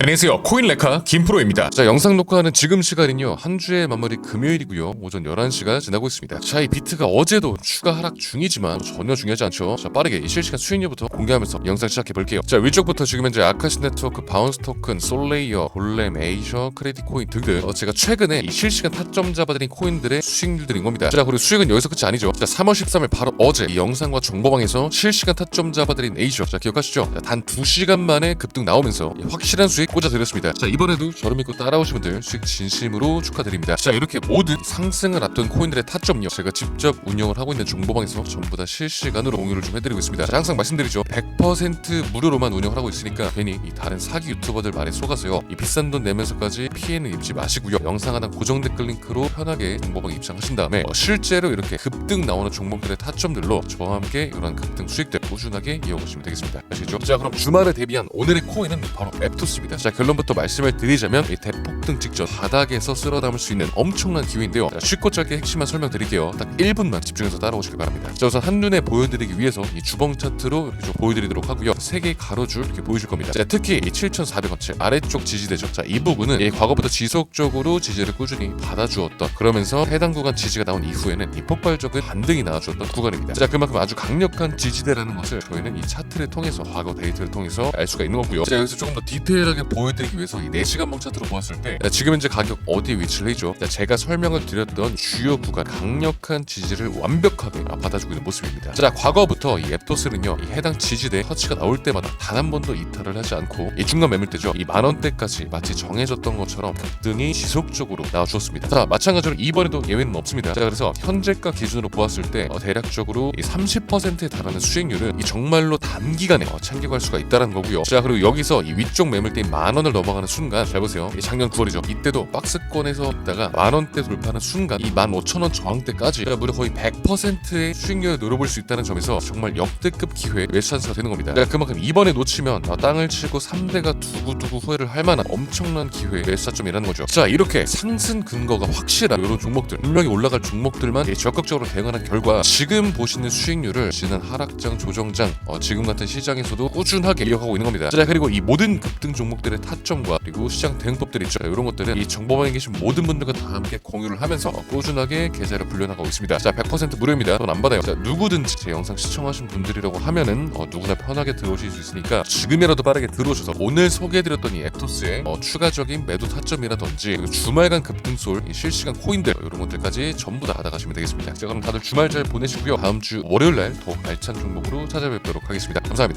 안녕하세요. 코인레카 김프로입니다. 자 영상 녹화하는 지금 시간은요 한 주의 마무리 금요일이고요. 오전 11시가 지나고 있습니다. 자 이 비트가 어제도 추가 하락 중이지만 전혀 중요하지 않죠. 자 빠르게 이 실시간 수익률부터 공개하면서 영상 시작해 볼게요. 자 위쪽부터 지금 현재 아카시 네트워크 바운스 토큰 솔레이어 골렘 에이셔 크레딧 코인 등등. 어, 제가 최근에 이 실시간 타점 잡아드린 코인들의 수익률들인 겁니다. 자 그리고 수익은 여기서 끝이 아니죠. 자 3월 13일 바로 어제 이 영상과 정보방에서 실시간 타점 잡아드린 에이셔. 자 기억하시죠? 자, 단 2시간 만에 급등 나오면서 이 확실한 수익 꽂아드렸습니다. 자 이번에도 저를 믿고 따라오신 분들 수익 진심으로 축하드립니다. 자 이렇게 모든 상승을 앞둔 코인들의 타점요. 제가 직접 운영을 하고 있는 정보방에서 전부 다 실시간으로 공유를 좀 해드리고 있습니다. 자, 항상 말씀드리죠. 100% 무료로만 운영을 하고 있으니까 괜히 이 다른 사기 유튜버들 말에 속아서요. 이 비싼 돈 내면서까지 피해는 입지 마시고요. 영상 하나 고정 댓글 링크로 편하게 정보방 입장하신 다음에 어, 실제로 이렇게 급등 나오는 종목들의 타점들로 저와 함께 이런 급등 수익들 꾸준하게 이어보시면 되겠습니다. 아시죠? 자 그럼 주말에 대비한 오늘의 코인은 바로 앱토스입니다 자 결론부터 말씀을 드리자면 이 대폭등 직전 바닥에서 쓸어 담을 수 있는 엄청난 기회인데요. 자, 쉽고 짧게 핵심만 설명드릴게요. 딱 1분만 집중해서 따라오시기 바랍니다. 자 우선 한눈에 보여드리기 위해서 이 주봉 차트로 이렇게 좀 보여드리도록 하고요. 세 개의 가로줄 이렇게 보여줄 겁니다. 자 특히 이 7400원치 아래쪽 지지대죠. 자이 부분은 이 과거부터 지속적으로 지지를 꾸준히 받아주었던 그러면서 해당 구간 지지가 나온 이후에는 이 폭발적인 반등이 나와주었던 구간입니다. 자 그만큼 아주 강력한 지지대라는 것을 저희는 이 차트를 통해서 과거 데이터를 통해서 알 수가 있는 거고요. 자 여기서 조금 더 디테일하게 보여드리기 위해서 이 4시간 봉 차트로 보았을 때 자, 지금 현재 가격 어디에 위치를 해죠 자, 제가 설명을 드렸던 주요 구간 강력한 지지를 완벽하게 받아주고 있는 모습입니다. 자 과거부터 이 앱토스는요 이 해당 지지대 터치가 나올 때마다 단 한 번도 이탈을 하지 않고 이 중간 매물대죠. 이 만원대까지 마치 정해졌던 것처럼 급등이 지속적으로 나와주었습니다. 자 마찬가지로 이번에도 예외는 없습니다. 자 그래서 현재가 기준으로 보았을 때 어, 대략적으로 이 30%에 달하는 수익률은 이 정말로 단기간에 어, 챙겨갈 수가 있다는 거고요. 자 그리고 여기서 이 위쪽 매물대인 만 원을 넘어가는 순간 잘 보세요. 이 작년 9월이죠. 이때도 박스권에서 있다가 만 원대 돌파하는 순간 이 15,000원 저항대까지 자, 무려 거의 100%의 수익률을 노려볼 수 있다는 점에서 정말 역대급 기회 매수 찬스가 되는 겁니다. 자, 그만큼 이번에 놓치면 어, 땅을 치고 3대가 두고두고 후회를 할 만한 엄청난 기회 매수 차점이라는 거죠. 자 이렇게 상승 근거가 확실한 이런 종목들 분명히 올라갈 종목들만 예, 적극적으로 대응하는 결과 지금 보시는 수익률을 지난 하락장 조정장 어, 지금 같은 시장에서도 꾸준하게 이어가고 있는 겁니다. 자 그리고 이 모든 급등 종목들 의 타점과 그리고 시장 대응법들 있죠. 이런 것들은 이 정보방에 계신 모든 분들과 다 함께 공유를 하면서 어, 꾸준하게 계좌를 불려나가고 있습니다. 자 100% 무료입니다. 돈 안 받아요. 자 누구든지 제 영상 시청하신 분들이라고 하면은 어, 누구나 편하게 들어오실 수 있으니까 지금이라도 빠르게 들어오셔서 오늘 소개해드렸던 이 앱토스의 어, 추가적인 매도 타점이라든지 그리고 주말간 급등솔 이 실시간 코인들 이런 것들까지 전부 다 받아가시면 되겠습니다. 자 그럼 다들 주말 잘 보내시고요. 다음 주 월요일 날 더욱 알찬 종목으로 찾아뵙도록 하겠습니다. 감사합니다